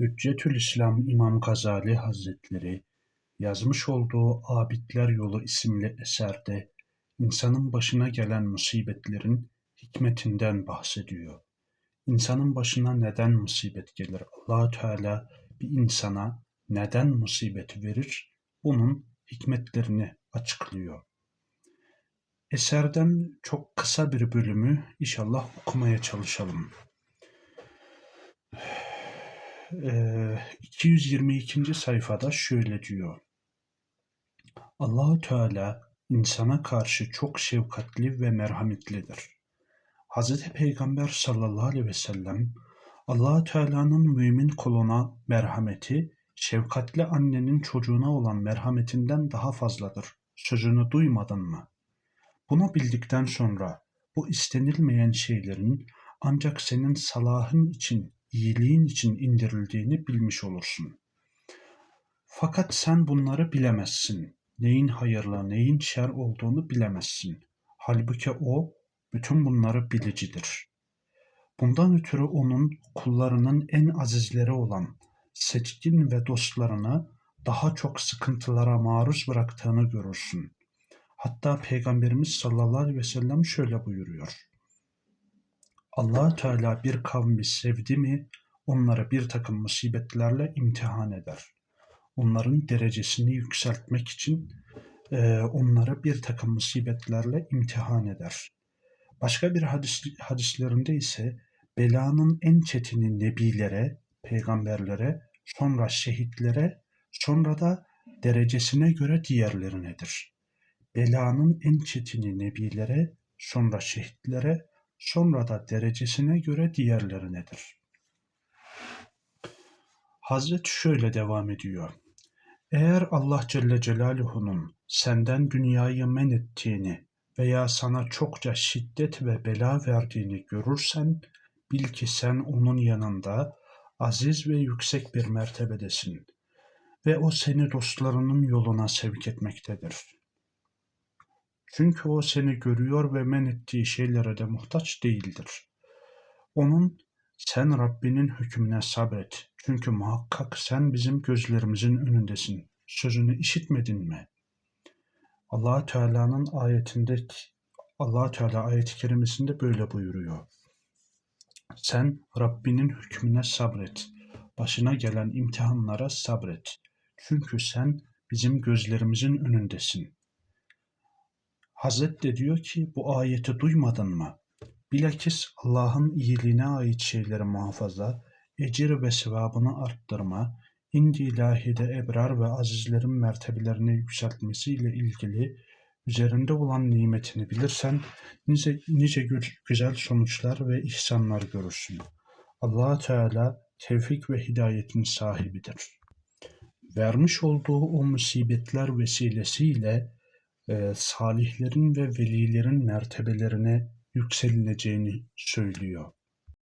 Hüccetülislam İmam Gazali Hazretleri yazmış olduğu Abidler Yolu isimli eserde insanın başına gelen musibetlerin hikmetinden bahsediyor. İnsanın başına neden musibet gelir? Allahü Teala bir insana neden musibet verir? Bunun hikmetlerini açıklıyor. Eserden çok kısa bir bölümü inşallah okumaya çalışalım. Ee, 222. sayfada şöyle diyor. Allahü Teala insana karşı çok şefkatli ve merhametlidir. Hz. Peygamber sallallahu aleyhi ve sellem Allahü Teala'nın mümin kuluna merhameti şefkatli annenin çocuğuna olan merhametinden daha fazladır. Sözünü duymadın mı? Bunu bildikten sonra bu istenilmeyen şeylerin ancak senin salahın için, iyiliğin için indirildiğini bilmiş olursun. Fakat sen bunları bilemezsin. Neyin hayırlı, neyin şer olduğunu bilemezsin. Halbuki o bütün bunları bilicidir. Bundan ötürü onun kullarının en azizleri olan seçkin ve dostlarını daha çok sıkıntılara maruz bıraktığını görürsün. Hatta Peygamberimiz sallallahu aleyhi ve sellem şöyle buyuruyor. Allah Teala bir kavmi sevdi mi onları bir takım musibetlerle imtihan eder. Onların derecesini yükseltmek için e, onları bir takım musibetlerle imtihan eder. Başka bir hadis, hadislerinde ise belanın en çetini nebilere, peygamberlere, sonra şehitlere, sonra da derecesine göre diğerlerinedir. Belanın en çetini nebilere, sonra şehitlere, sonra da derecesine göre diğerlerinedir. Hazret şöyle devam ediyor. Eğer Allah Celle Celaluhu'nun senden dünyayı men ettiğini veya sana çokça şiddet ve bela verdiğini görürsen, bil ki sen onun yanında aziz ve yüksek bir mertebedesin ve o seni dostlarının yoluna sevk etmektedir. Çünkü o seni görüyor ve men ettiği şeylere de muhtaç değildir. Onun sen Rabbinin hükmüne sabret. Çünkü muhakkak sen bizim gözlerimizin önündesin. Sözünü işitmedin mi? Allah Teala'nın ayetinde Allah Teala ayet-i kerimesinde böyle buyuruyor. Sen Rabbinin hükmüne sabret. Başına gelen imtihanlara sabret. Çünkü sen bizim gözlerimizin önündesin. Hazret de diyor ki bu ayeti duymadın mı? Bilakis Allah'ın iyiliğine ait şeyleri muhafaza, ecir ve sevabını arttırma, indi ilahide ebrar ve azizlerin mertebelerini yükseltmesiyle ilgili üzerinde olan nimetini bilirsen nice, nice güzel sonuçlar ve ihsanlar görürsün. allah Teala tevfik ve hidayetin sahibidir. Vermiş olduğu o musibetler vesilesiyle e, salihlerin ve velilerin mertebelerine yükselineceğini söylüyor.